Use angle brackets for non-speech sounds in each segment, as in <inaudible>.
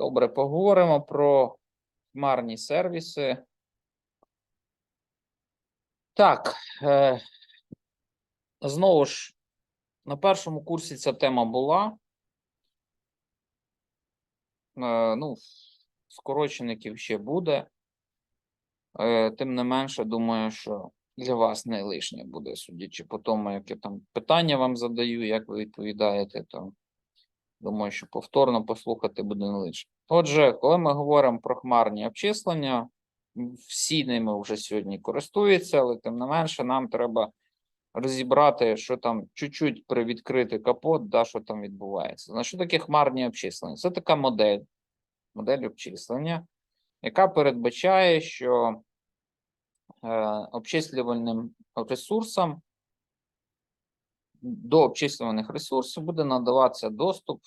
Добре, поговоримо про хмарні сервіси. Так, е, знову ж, на першому курсі ця тема була. Е, ну, скорочеників ще буде. Е, тим не менше, думаю, що для вас не лишнє буде, судячи по тому, яке там питання вам задаю, як ви відповідаєте, то думаю, що повторно послухати буде не лишнє. Отже, коли ми говоримо про хмарні обчислення, всі ними вже сьогодні користуються, але тим не менше, нам треба розібрати, що там чуть-чуть привідкрити капот, да, що там відбувається. Значить, що таке хмарні обчислення? Це така модель, модель обчислення, яка передбачає, що е, обчислювальним ресурсам до обчислюваних ресурсів буде надаватися доступ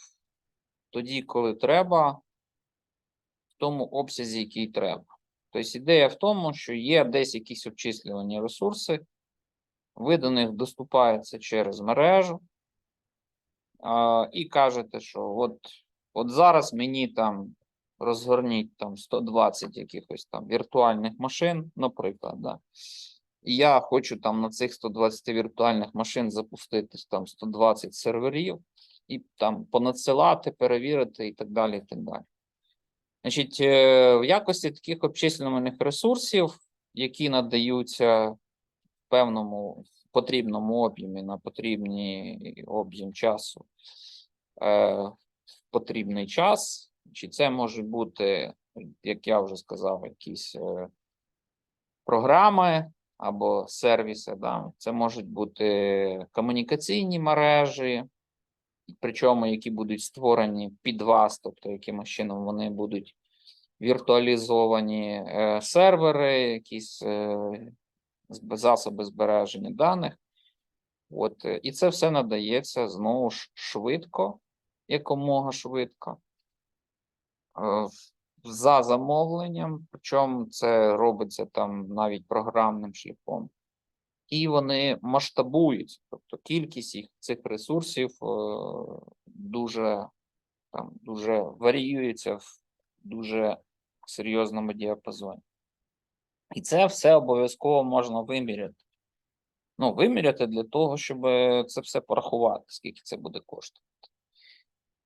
тоді, коли треба, в тому обсязі, який треба. Тобто ідея в тому, що є десь якісь обчислювані ресурси, ви до них доступаєте через мережу а, і кажете, що от, от зараз мені там розгорніть там 120 якихось там віртуальних машин, наприклад, да. І я хочу там на цих 120 віртуальних машин запустити там 120 серверів і там понадсилати, перевірити і так далі. і так далі. Значить, е, в якості таких обчислюваних ресурсів, які надаються в певному потрібному об'ємі на потрібний об'єм часу, е, в потрібний час, чи це може бути, як я вже сказав, якісь е, програми або сервіси. Да. Це можуть бути комунікаційні мережі, причому які будуть створені під вас, тобто якимось чином вони будуть віртуалізовані е, сервери, якісь е, засоби збереження даних. От, е, і це все надається знову ж швидко, якомога швидко, за замовленням, причому це робиться там навіть програмним шляхом. І вони масштабуються, тобто кількість їх цих ресурсів е, дуже, там, дуже варіюється в дуже серйозному діапазоні. І це все обов'язково можна виміряти. Ну, виміряти для того, щоб це все порахувати, скільки це буде коштувати.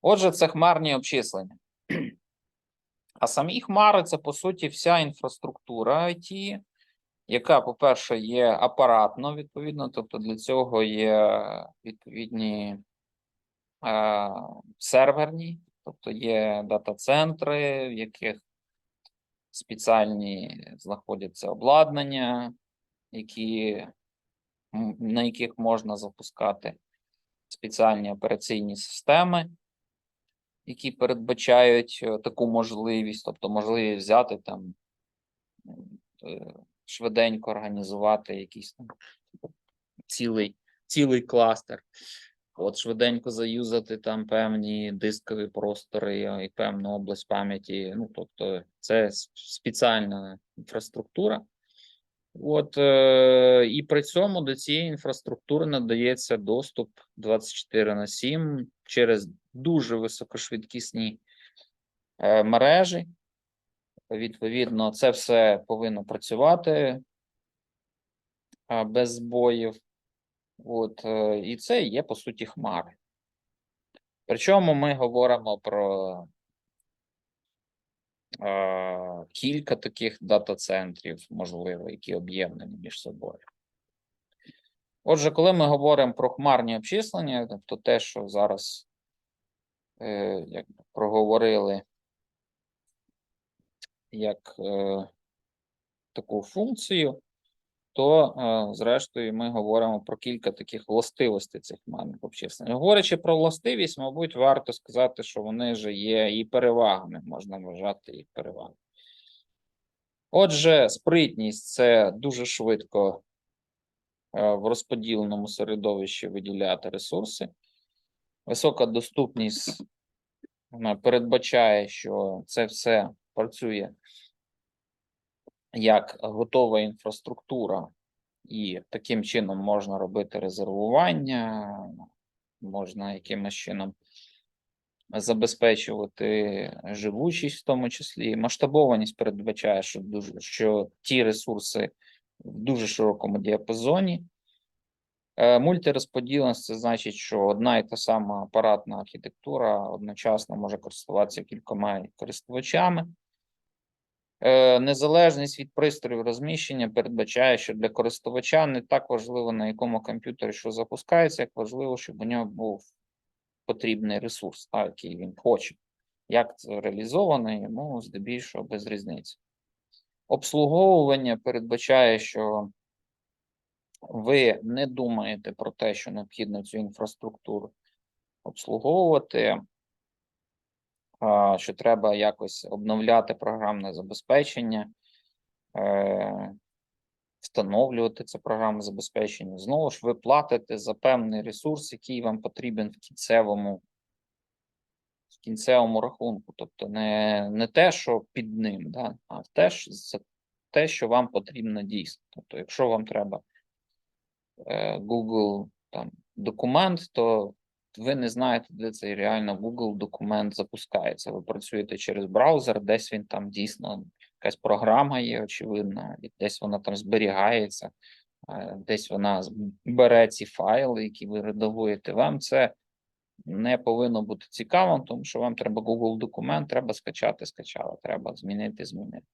Отже, це хмарні обчислення. А самі хмари це, по суті, вся інфраструктура IT, яка, по-перше, є апаратно, відповідно, тобто для цього є відповідні е, серверні, тобто є дата-центри, в яких спеціальні знаходяться обладнання, які, на яких можна запускати спеціальні операційні системи, які передбачають е, таку можливість, тобто можливість взяти там е, швиденько організувати якийсь там цілий, цілий кластер. От швиденько заюзати там певні дискові простори е, і певну область пам'яті. Ну, тобто, це спеціальна інфраструктура. От, е, і при цьому до цієї інфраструктури надається доступ 24 на 7 через дуже високошвидкісні е, мережі. Відповідно, це все повинно працювати без збоїв. От, е, і це є по суті хмари. Причому ми говоримо про е, кілька таких дата-центрів, можливо, які об'єднані між собою. Отже, коли ми говоримо про хмарні обчислення, тобто те, що зараз е, як проговорили як е, таку функцію, то, е, зрештою, ми говоримо про кілька таких властивостей цих хмарних обчислень. Говорячи про властивість, мабуть, варто сказати, що вони ж є і перевагами, можна вважати їх перевагами. Отже, спритність це дуже швидко е, в розподіленому середовищі виділяти ресурси. Висока доступність передбачає, що це все працює як готова інфраструктура, і таким чином можна робити резервування, можна якимось чином забезпечувати живучість, в тому числі масштабованість передбачає, що дуже що ті ресурси в дуже широкому діапазоні. Е, Мультирозподіленість це значить, що одна і та сама апаратна архітектура одночасно може користуватися кількома користувачами. Е, Незалежність від пристроїв розміщення передбачає, що для користувача не так важливо, на якому комп'ютері що запускається, як важливо, щоб у нього був потрібний ресурс, а, який він хоче. Як це реалізовано, йому здебільшого без різниці. Обслуговування передбачає, що ви не думаєте про те, що необхідно цю інфраструктуру обслуговувати, що треба якось обновляти програмне забезпечення, е, встановлювати це програмне забезпечення. Знову ж ви платите за певний ресурс, який вам потрібен в кінцевому, в кінцевому рахунку. Тобто не, не те, що під ним, да, а те, що, те, що вам потрібно дійсно. Тобто, якщо вам треба Google там, документ, то ви не знаєте, де цей реально Google документ запускається. Ви працюєте через браузер, десь він там дійсно якась програма є, очевидно, і десь вона там зберігається, е, десь вона бере ці файли, які ви редагуєте. Вам це не повинно бути цікавим, тому що вам треба Google документ, треба скачати, скачали, треба змінити, змінити.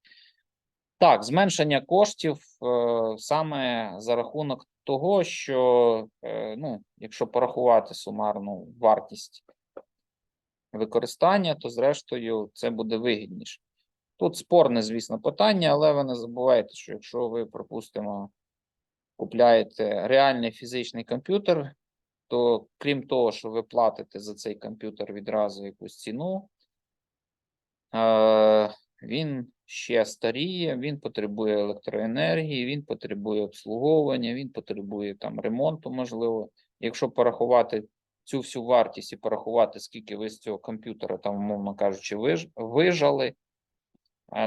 Так, зменшення коштів е, саме за рахунок того, що е, ну, якщо порахувати сумарну вартість використання, то зрештою це буде вигідніше. Тут спорне, звісно, питання, але ви не забувайте, що якщо ви, припустимо, купляєте реальний фізичний комп'ютер, то крім того, що ви платите за цей комп'ютер відразу якусь ціну, е, він ще старіє, він потребує електроенергії, він потребує обслуговування, він потребує там ремонту, можливо. Якщо порахувати цю всю вартість і порахувати, скільки ви з цього комп'ютера, там, умовно кажучи, виж, вижали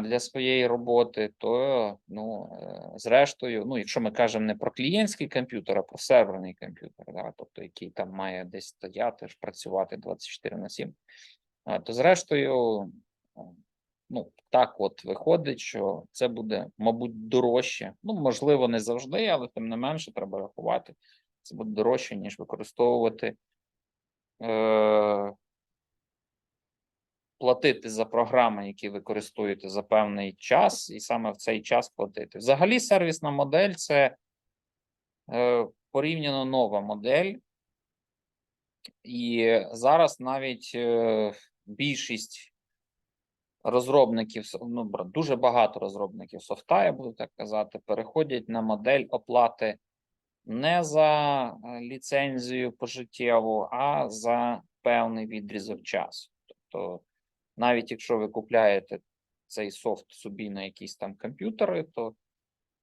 для своєї роботи, то ну, е, зрештою, ну, якщо ми кажемо не про клієнтський комп'ютер, а про серверний комп'ютер, да, тобто який там має десь стояти, працювати 24 на 7, то зрештою, ну, так от виходить, що це буде, мабуть, дорожче. Ну, можливо, не завжди, але тим не менше треба рахувати. Це буде дорожче, ніж використовувати. Е, платити за програми, які ви користуєте за певний час, і саме в цей час платити. Взагалі, сервісна модель це е, порівняно нова модель, і зараз навіть е, більшість розробників, ну, дуже багато розробників софта, я буду так казати, переходять на модель оплати не за е, ліцензію пожиттєву, а за певний відрізок часу. Тобто, навіть якщо ви купляєте цей софт собі на якісь там комп'ютери, то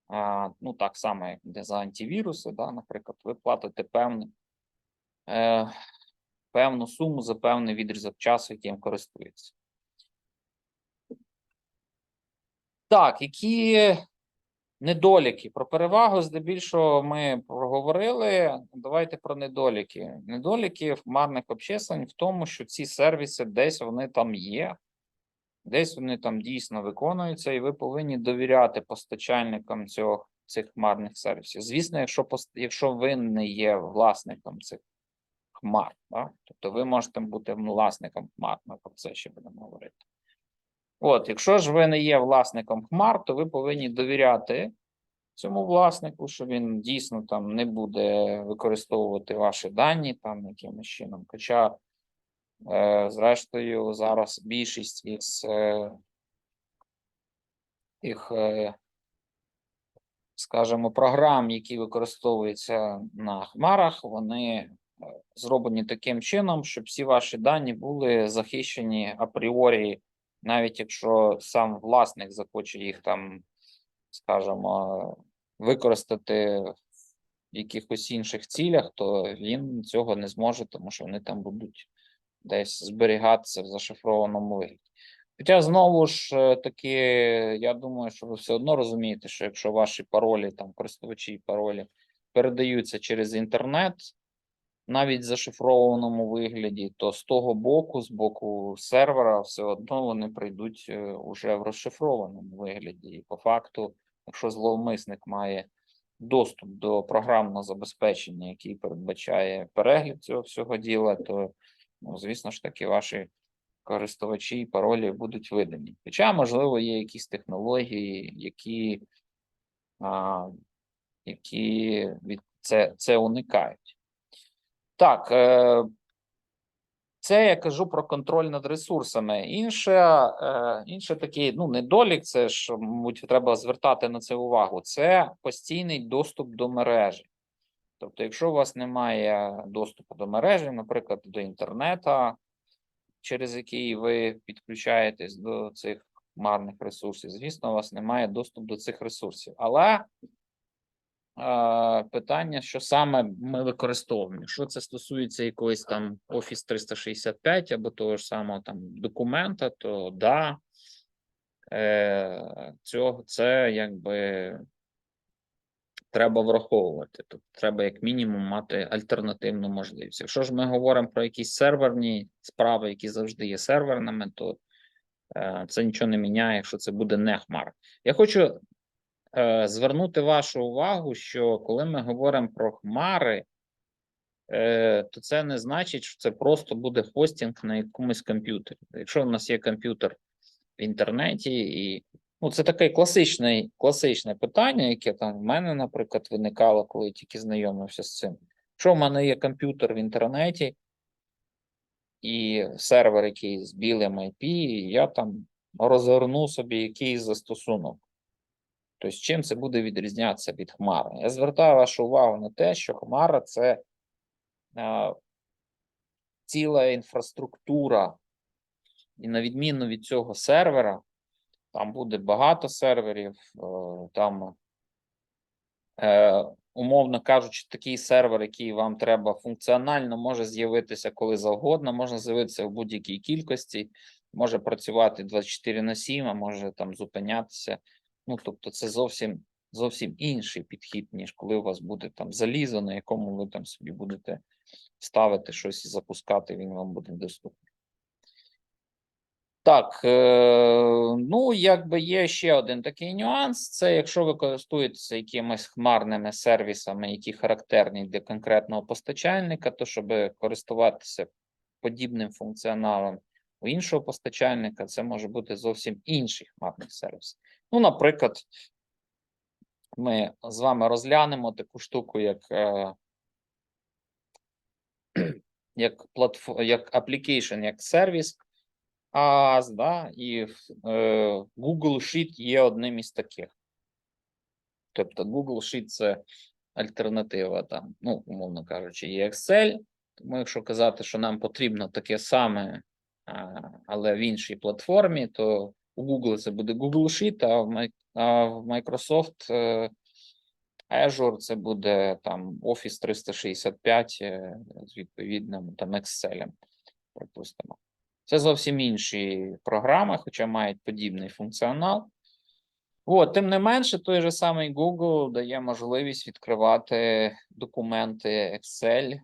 а, ну так само, як де за антивіруси, да, наприклад, ви платите певний, е, певну суму за певний відрізок часу, яким користується. Так, які недоліки? Про перевагу здебільшого ми проговорили. Давайте про недоліки. Недоліки хмарних обчислень в тому, що ці сервіси десь вони там є, десь вони там дійсно виконуються, і ви повинні довіряти постачальникам цього, цих хмарних сервісів. Звісно, якщо, якщо ви не є власником цих хмар, да? тобто ви можете бути власником хмар, ми про це ще будемо говорити. От, якщо ж ви не є власником хмар, то ви повинні довіряти цьому власнику, що він дійсно там не буде використовувати ваші дані там якимось чином. Хоча, е, зрештою, зараз більшість із е, їх, е, скажімо, програм, які використовуються на хмарах, вони е, зроблені таким чином, щоб всі ваші дані були захищені апріорі, навіть якщо сам власник захоче їх там, скажімо, використати в якихось інших цілях, то він цього не зможе, тому що вони там будуть десь зберігатися в зашифрованому вигляді. Хоча знову ж е, таки, я думаю, що ви все одно розумієте, що якщо ваші паролі, там користувачі паролі передаються через інтернет, навіть зашифрованому вигляді, то з того боку, з боку сервера, все одно вони прийдуть е, уже в розшифрованому вигляді. І по факту, якщо зловмисник має доступ до програмного забезпечення, який передбачає перегляд цього всього діла, то ну, звісно ж таки, ваші користувачі і паролі будуть видані. Хоча, можливо, є якісь технології, які, а, які від це, це уникають. Так, е, це я кажу про контроль над ресурсами. Інше, е, інше такий ну, недолік, це ж, мабуть, треба звертати на це увагу. Це постійний доступ до мережі. Тобто, якщо у вас немає доступу до мережі, наприклад, до інтернету, через який ви підключаєтесь до цих хмарних ресурсів, звісно, у вас немає доступу до цих ресурсів. Але питання, що саме ми використовуємо. Якщо це стосується якоїсь там Office 365 або того ж самого там документа, то да, е, цього це якби треба враховувати. Тобто треба як мінімум мати альтернативну можливість. Якщо ж ми говоримо про якісь серверні справи, які завжди є серверними, то е, це нічого не міняє, якщо це буде не хмара. Я хочу звернути вашу увагу, що коли ми говоримо про хмари, е, то це не значить, що це просто буде хостинг на якомусь комп'ютері. Якщо у нас є комп'ютер в інтернеті, і ну, це таке класичне, класичне питання, яке там в мене, наприклад, виникало, коли я тільки знайомився з цим. Якщо в мене є комп'ютер в інтернеті і сервер якийсь з білим IP, я там розгорну собі якийсь застосунок. Тобто, чим це буде відрізнятися від хмари? Я звертаю вашу увагу на те, що хмара це е, ціла інфраструктура, і на відміну від цього сервера, там буде багато серверів, е, там, е, умовно кажучи, такий сервер, який вам треба функціонально, може з'явитися коли завгодно, може з'явитися в будь-якій кількості, може працювати 24 на 7, а може там зупинятися. Ну, тобто, це зовсім зовсім інший підхід, ніж коли у вас буде там залізо, на якому ви там собі будете ставити щось і запускати, він вам буде доступний. Так, е, ну, якби є ще один такий нюанс: це якщо ви користуєтеся якимись хмарними сервісами, які характерні для конкретного постачальника, то щоб користуватися подібним функціоналом у іншого постачальника, це може бути зовсім інший хмарний сервіс. Ну, наприклад, ми з вами розглянемо таку штуку, як, е, як платформ, як application, як сервіс. AAS, да, і е, Google Sheet є одним із таких. Тобто Google Sheet це альтернатива там, ну, умовно кажучи, є Excel. Тому, якщо казати, що нам потрібно таке саме, а, але в іншій платформі, то у Google це буде Google Sheet, а в, Microsoft е, Azure це буде там Office 365 е, з відповідним там Excel, припустимо. Це зовсім інші програми, хоча мають подібний функціонал. От, тим не менше, той же самий Google дає можливість відкривати документи Excel,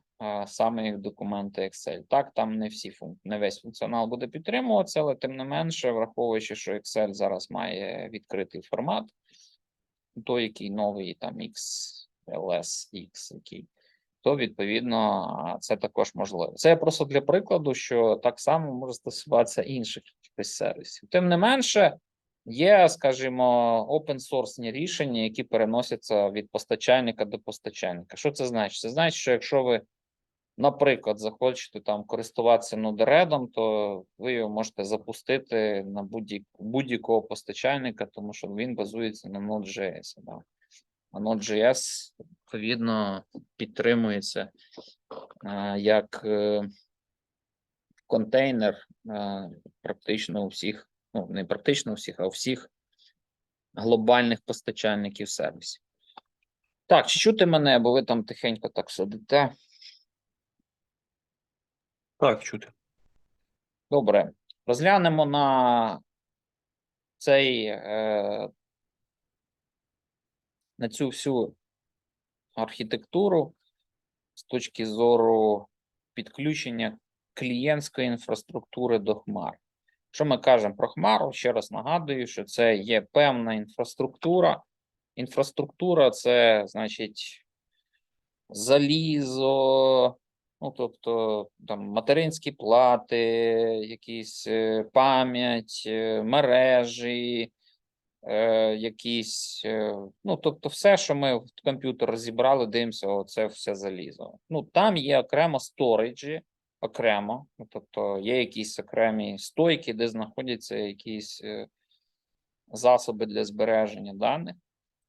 саме як документи Excel. Так, там не всі не весь функціонал буде підтримуватися, але тим не менше, враховуючи, що Excel зараз має відкритий формат, той, який новий там XLSX, який то відповідно це також можливо. Це просто для прикладу, що так само може стосуватися інших сервісів. Тим не менше, є, скажімо, open-source рішення, які переносяться від постачальника до постачальника. Що це значить? Це значить, що якщо ви, наприклад, захочете там користуватися нодередом, то ви його можете запустити на будь- будь-якого постачальника, тому що він базується на Node.js. Да? А Node.js, відповідно, підтримується е, як е, контейнер е, практично у всіх, ну не практично у всіх, а у всіх глобальних постачальників сервісів. Так, чи чути мене, бо ви там тихенько так сидите. Так, чути. Добре, розглянемо на цей е, на цю всю архітектуру з точки зору підключення клієнтської інфраструктури до хмар. Що ми кажемо про хмару? Ще раз нагадую, що це є певна інфраструктура. Інфраструктура це значить залізо, ну тобто там материнські плати, якісь е, пам'ять, е, мережі, е, якісь, е, ну тобто, все, що ми в комп'ютер розібрали, дивимося, оце все залізо. Ну там є окремо сториджі, окремо, ну, тобто є якісь окремі стойки, де знаходяться якісь засоби для збереження даних.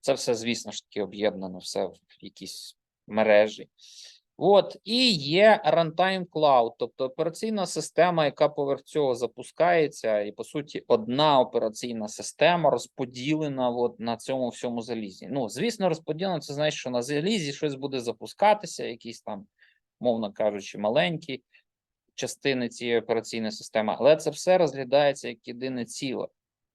Це все, звісно ж таки, об'єднано все в якісь мережі. От, і є Runtime Cloud, тобто операційна система, яка поверх цього запускається, і по суті, одна операційна система розподілена от на цьому всьому залізі. Ну, звісно, розподілено, це значить, що на залізі щось буде запускатися, якісь там, мовно кажучи, маленькі частини цієї операційної системи, але це все розглядається як єдине ціле.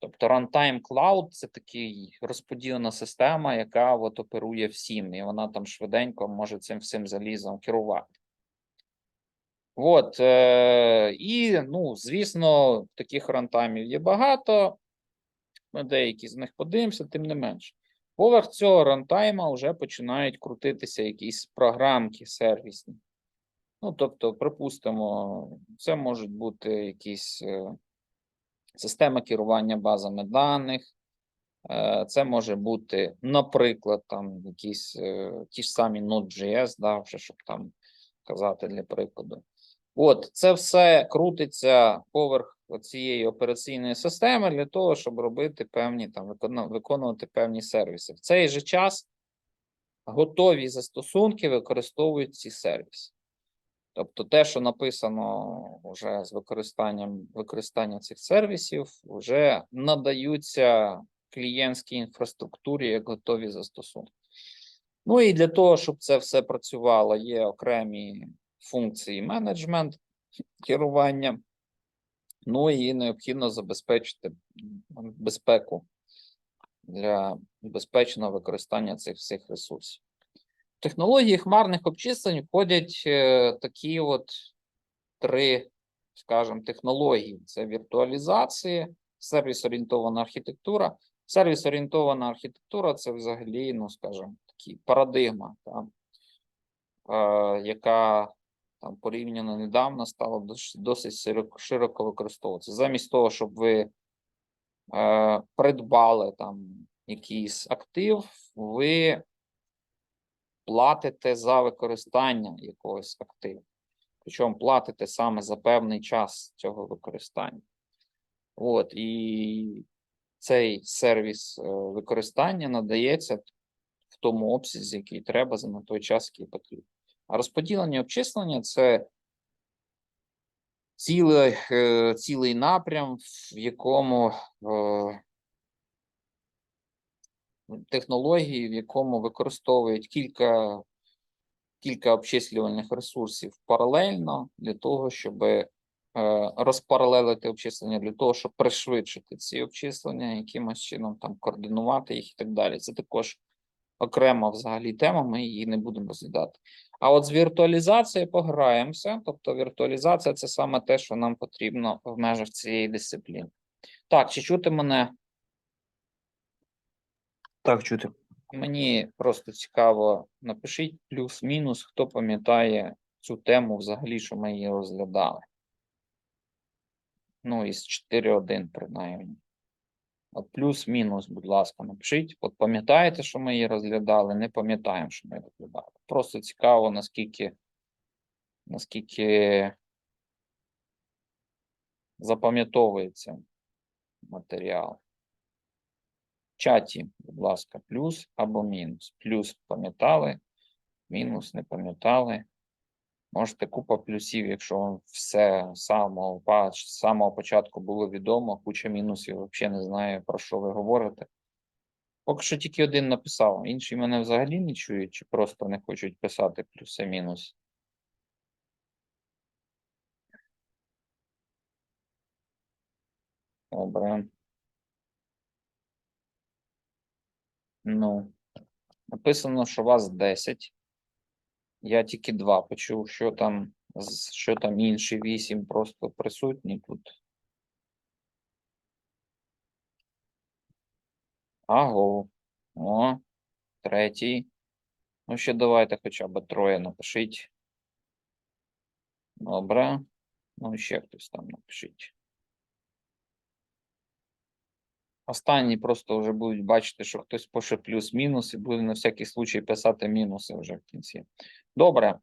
Тобто Runtime Cloud це такий розподілена система, яка от оперує всім, і вона там швиденько може цим всім залізом керувати. От, е, і, ну, звісно, таких рантаймів є багато. Ми деякі з них подивимося, тим не менше. Поверх цього рантайма вже починають крутитися якісь програмки сервісні. Ну, тобто, припустимо, це можуть бути якісь. Система керування базами даних. Е, Це може бути, наприклад, там якісь е, ті ж самі Node.js, да, вже щоб там казати для прикладу. От це все крутиться поверх цієї операційної системи для того, щоб робити певні там виконувати певні сервіси. В цей же час готові застосунки використовують ці сервіси. Тобто те, що написано вже з використанням використання цих сервісів, вже надаються клієнтській інфраструктурі як готові застосунки. Ну і для того, щоб це все працювало, є окремі функції менеджмент, керування. Ну і необхідно забезпечити безпеку для безпечного використання цих всіх ресурсів. Технології хмарних обчислень входять е, такі от три, скажімо, технології: це віртуалізація, сервіс-орієнтована архітектура. Сервіс-орієнтована архітектура це взагалі, ну, скажімо, такі парадигма, та, е, яка там порівняно недавно стала досить широко використовуватися. Замість того, щоб ви е, придбали там якийсь актив, ви платите за використання якогось активу. Причому платите саме за певний час цього використання. От, і цей сервіс е, використання надається в тому обсязі, який треба за на той час, який потрібен. А розподілення обчислення це цілий, е, цілий напрям, в якому е, технології, в якому використовують кілька, кілька обчислювальних ресурсів паралельно для того, щоб е, розпаралелити обчислення, для того, щоб пришвидшити ці обчислення, якимось чином там координувати їх і так далі. Це також окрема взагалі тема, ми її не будемо розглядати. А от з віртуалізацією пограємося. Тобто віртуалізація це саме те, що нам потрібно в межах цієї дисципліни. Так, чи чути мене? Так, чути. Мені просто цікаво, напишіть плюс-мінус, хто пам'ятає цю тему взагалі, що ми її розглядали. Ну, із 4.1 принаймні. От плюс-мінус, будь ласка, напишіть. От пам'ятаєте, що ми її розглядали? Не пам'ятаємо, що ми її розглядали. Просто цікаво, наскільки, наскільки запам'ятовується матеріал. Чаті, будь ласка, плюс або мінус. Плюс пам'ятали, мінус не пам'ятали. Можете купа плюсів, якщо вам все з самого, самого початку було відомо, куча мінусів, взагалі не знаю, про що ви говорите. Поки що тільки один написав, інші мене взагалі не чують, чи просто не хочуть писати плюси мінус. Добре. Ну, написано, що вас 10. Я тільки два почув, що там, що там інші вісім просто присутні тут. Аго. О, третій. Ну, ще давайте хоча б троє напишіть. Добре. Ну, ще хтось там напишіть. Останні просто вже будуть бачити, що хтось пише плюс-мінус, і буде на всякий случай писати мінуси вже в кінці. Добре.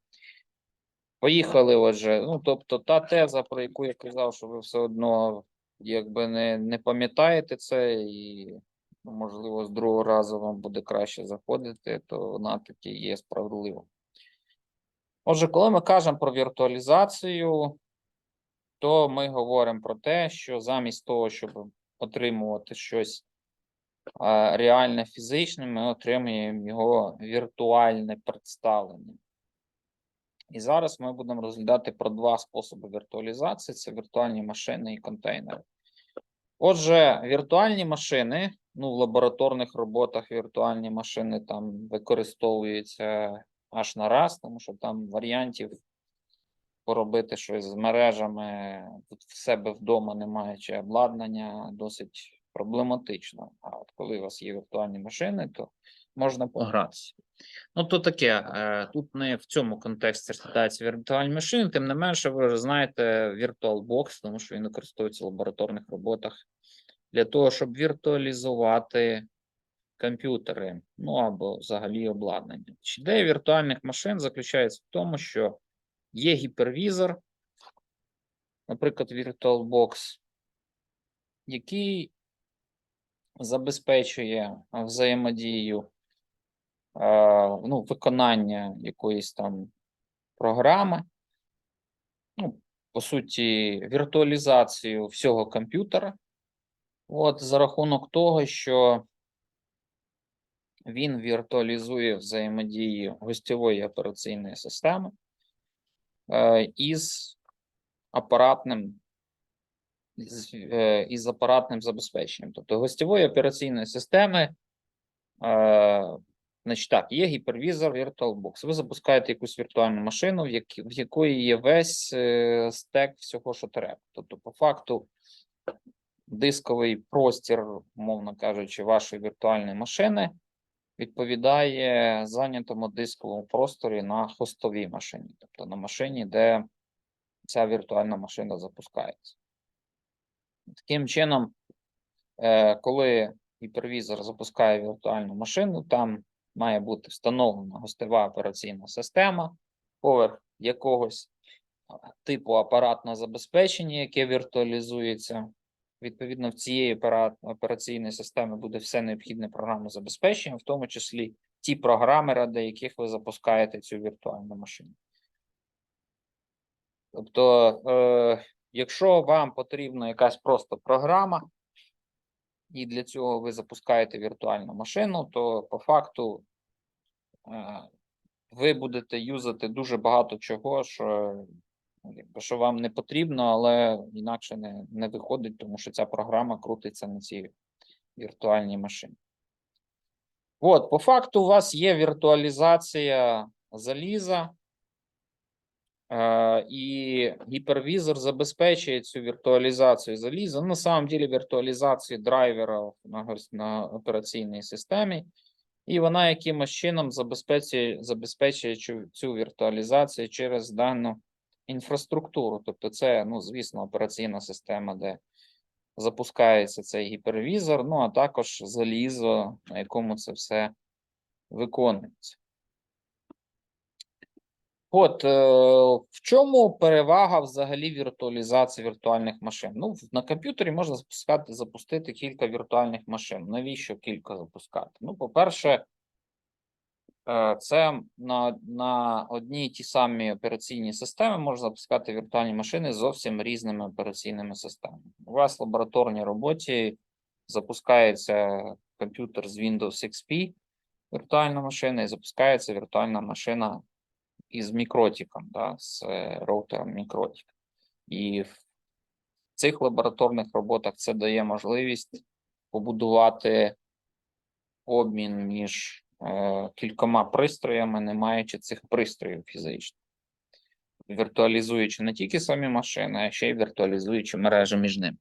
Поїхали, отже. Ну, тобто, та теза, про яку я казав, що ви все одно якби не, не пам'ятаєте це, і ну, можливо, з другого разу вам буде краще заходити, то вона таки є справедлива. Отже, коли ми кажемо про віртуалізацію, то ми говоримо про те, що замість того, щоб отримувати щось реальне фізичне, ми отримуємо його віртуальне представлення. І зараз ми будемо розглядати про два способи віртуалізації: це віртуальні машини і контейнери. Отже, віртуальні машини, ну, в лабораторних роботах віртуальні машини там використовуються аж на раз, тому що там варіантів поробити щось з мережами тут в себе вдома, не маючи обладнання, досить проблематично. А от коли у вас є віртуальні машини, то можна погратися. Ну, то таке, е, тут не в цьому контексті розглядається віртуальні машини, тим не менше, ви вже знаєте VirtualBox, тому що він використовується в лабораторних роботах для того, щоб віртуалізувати комп'ютери, ну або взагалі обладнання. Ідея віртуальних машин заключається в тому, що є гіпервізор, наприклад, VirtualBox, який забезпечує взаємодію ну, виконання якоїсь там програми, ну, по суті, віртуалізацію всього комп'ютера. От за рахунок того, що він віртуалізує взаємодію гостьової операційної системи із апаратним е, із апаратним забезпеченням. Тобто гостьової операційної системи, е, значить так, є гіпервізор VirtualBox. Ви запускаєте якусь віртуальну машину, в, якої є весь е, стек всього, що треба. Тобто, по факту, дисковий простір, мовно кажучи, вашої віртуальної машини відповідає зайнятому дисковому просторі на хостовій машині, тобто на машині, де ця віртуальна машина запускається. Таким чином, е, коли гіпервізор запускає віртуальну машину, там має бути встановлена гостева операційна система, поверх якогось типу апаратного забезпечення, яке віртуалізується. Відповідно, в цієї операційної системи буде все необхідне програмне забезпечення, в тому числі ті програми, ради яких ви запускаєте цю віртуальну машину. Тобто, е, якщо вам потрібна якась просто програма, і для цього ви запускаєте віртуальну машину, то по факту е, ви будете юзати дуже багато чого, що, якби, що вам не потрібно, але інакше не, не виходить, тому що ця програма крутиться на цій віртуальній машині. От, по факту, у вас є віртуалізація заліза, Е, і гіпервізор забезпечує цю віртуалізацію заліза. Ну, на самом деле віртуалізацію драйвера на, на операційній системі, і вона якимось чином забезпечує, забезпечує цю, цю віртуалізацію через дану інфраструктуру. Тобто, це, ну, звісно, операційна система, де запускається цей гіпервізор, ну а також залізо, на якому це все виконується. От е, в чому перевага взагалі віртуалізації віртуальних машин? Ну, на комп'ютері можна запускати, запустити кілька віртуальних машин. Навіщо кілька запускати? Ну, по-перше, це на, на одній ті самі операційні системи можна запускати віртуальні машини з зовсім різними операційними системами. У вас в лабораторній роботі запускається комп'ютер з Windows XP, віртуальна машина, і запускається віртуальна машина із мікротиком, да, з е, роутером мікротик. І в цих лабораторних роботах це дає можливість побудувати обмін між е, кількома пристроями, не маючи цих пристроїв фізично. Віртуалізуючи не тільки самі машини, а ще й віртуалізуючи мережі між ними.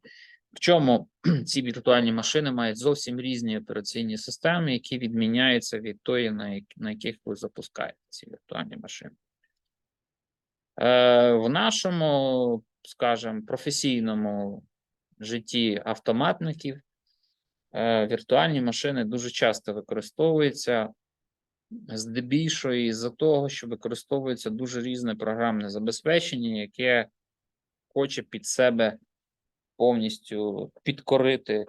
В чому <clears throat> ці віртуальні машини мають зовсім різні операційні системи, які відміняються від тої, на, як- на яких ви запускаєте ці віртуальні машини. Е, в нашому, скажімо, професійному житті автоматників е, віртуальні машини дуже часто використовуються здебільшого із-за того, що використовується дуже різне програмне забезпечення, яке хоче під себе повністю підкорити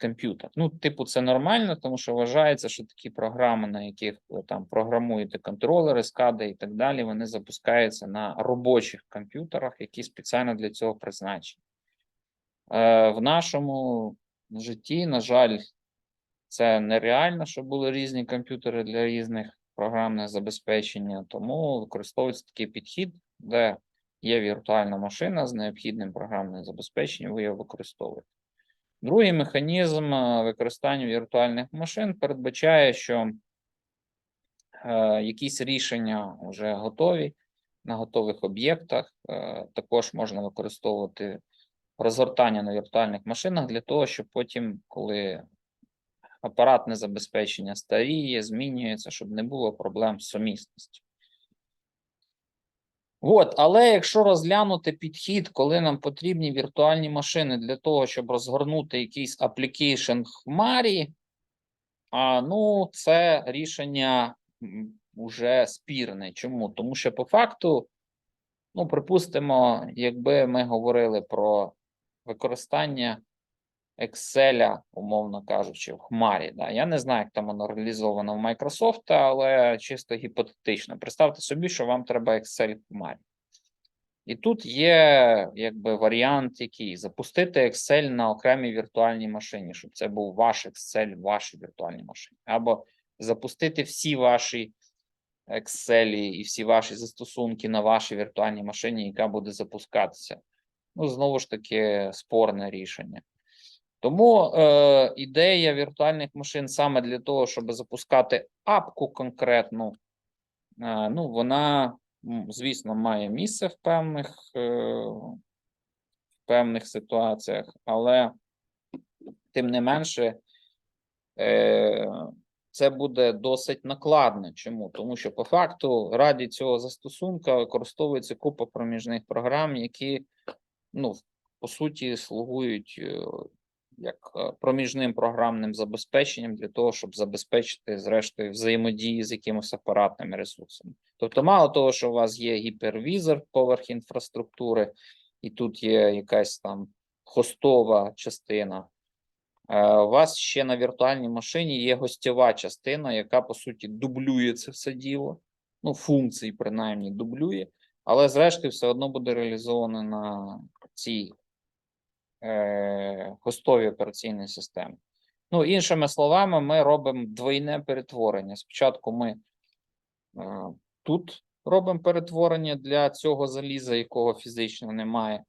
комп'ютер. Ну, типу, це нормально, тому що вважається, що такі програми, на яких ви там програмуєте контролери, скади і так далі, вони запускаються на робочих комп'ютерах, які спеціально для цього призначені. Е, в нашому житті, на жаль, це нереально, щоб були різні комп'ютери для різних програмних забезпечення, тому використовується такий підхід, де є віртуальна машина з необхідним програмним забезпеченням, ви його використовуєте. Другий механізм е, використання віртуальних машин передбачає, що е, якісь рішення вже готові на готових об'єктах. Е, також можна використовувати розгортання на віртуальних машинах для того, щоб потім, коли апаратне забезпечення старіє, змінюється, щоб не було проблем з сумісністю. От, але якщо розглянути підхід, коли нам потрібні віртуальні машини для того, щоб розгорнути якийсь в хмарі, а, ну, це рішення м, уже спірне. Чому? Тому що по факту, ну, припустимо, якби ми говорили про використання Excel, умовно кажучи, в хмарі. Да. Я не знаю, як там воно реалізовано в Microsoft, але чисто гіпотетично. Представте собі, що вам треба Excel в хмарі. І тут є якби варіант, який запустити Excel на окремій віртуальній машині, щоб це був ваш Excel в вашій віртуальній машині, або запустити всі ваші Excel і всі ваші застосунки на вашій віртуальній машині, яка буде запускатися. Ну, знову ж таки, спорне рішення. Тому е, ідея віртуальних машин саме для того, щоб запускати апку конкретну, е, ну, вона, звісно, має місце в певних, е, в певних ситуаціях, але тим не менше, е, це буде досить накладно. Чому? Тому що по факту раді цього застосунка використовується купа проміжних програм, які, ну, по суті, слугують е, як е, проміжним програмним забезпеченням для того, щоб забезпечити, зрештою, взаємодії з якимось апаратними ресурсами. Тобто, мало того, що у вас є гіпервізор поверх інфраструктури, і тут є якась там хостова частина. е, У вас ще на віртуальній машині є гостьова частина, яка по суті дублює це все діло. Ну, функції принаймні дублює, але зрештою все одно буде реалізовано на цій е, хостові операційної системи. Ну, іншими словами, ми робимо двойне перетворення. Спочатку ми е, тут робимо перетворення для цього заліза, якого фізично немає,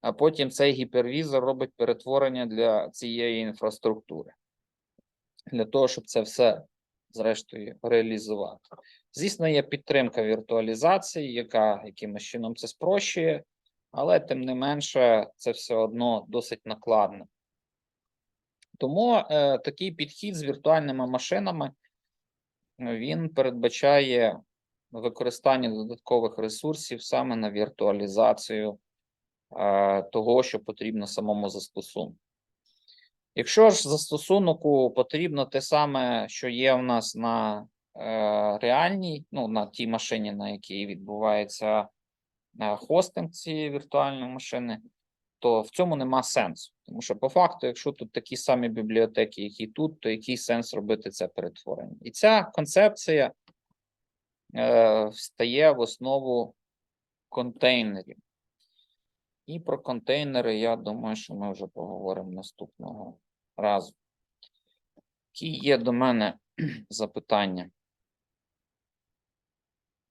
а потім цей гіпервізор робить перетворення для цієї інфраструктури. Для того, щоб це все, зрештою, реалізувати. Звісно, є підтримка віртуалізації, яка якимось чином це спрощує, але тим не менше, це все одно досить накладно. Тому е, такий підхід з віртуальними машинами е, він передбачає використання додаткових ресурсів саме на віртуалізацію е, того, що потрібно самому застосунку. Якщо ж застосунку потрібно те саме, що є в нас на е, реальній, ну, на тій машині, на якій відбувається хостинг цієї віртуальної машини, то в цьому нема сенсу. Тому що по факту, якщо тут такі самі бібліотеки, які тут, то який сенс робити це перетворення? І ця концепція е, встає в основу контейнерів. І про контейнери, я думаю, що ми вже поговоримо наступного разу. Які є до мене <clears throat> запитання?